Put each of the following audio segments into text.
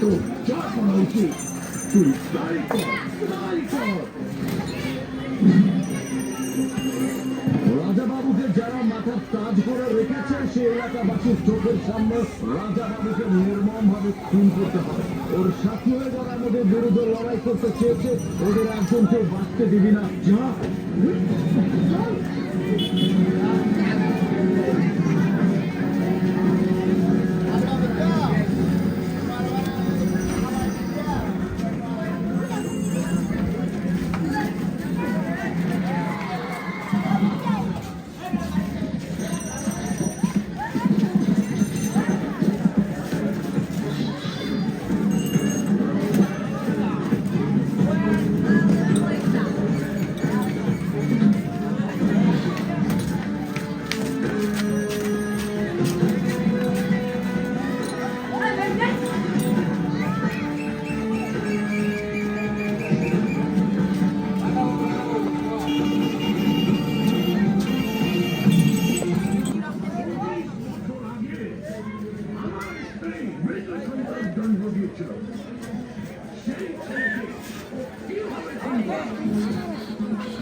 তো যা করা উচিত রাজাবাবুকে যারা মাথার তাজ করে রেখেছে, সে এলাকাবাসীর চোখের সামনে রাজাবাবুকে নির্মম ভাবে খুন করতে হবে। ওর সাথী হয়ে যারা আমাদের বিরুদ্ধে লড়াই করতে চেয়েছে, ওদের একজনকে বাঁচতে দিবি না। যা।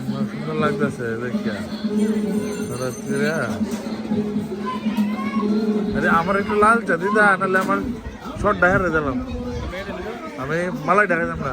আমার সুন্দর লাগতেছে, দেখিয়া। আরে, আমার একটু লাল চা দিদা, নাহলে আমার শর্ট ডাহারে দিলাম। আমি মালাই দেখা যাম না।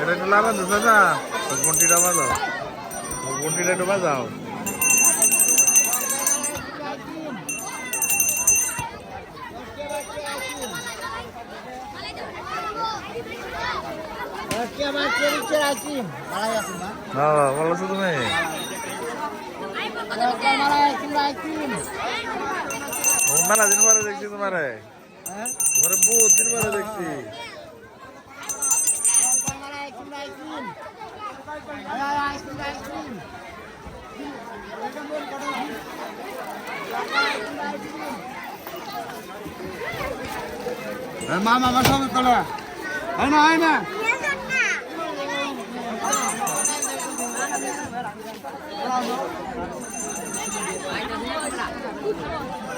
এটা একটু লাগান তো চাচা। ঘন্টিটা বাজাও। ঘন্টিটা একটু বাজাও। হ্যাঁ বলো তুমি? মেলা দিন পরে দেখছি তোমারে। তোমারে বহুত দিন পরে দেখছি মামা সঙ্গে তোলা। হয় না হয় না। যেদিন তুই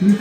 Mit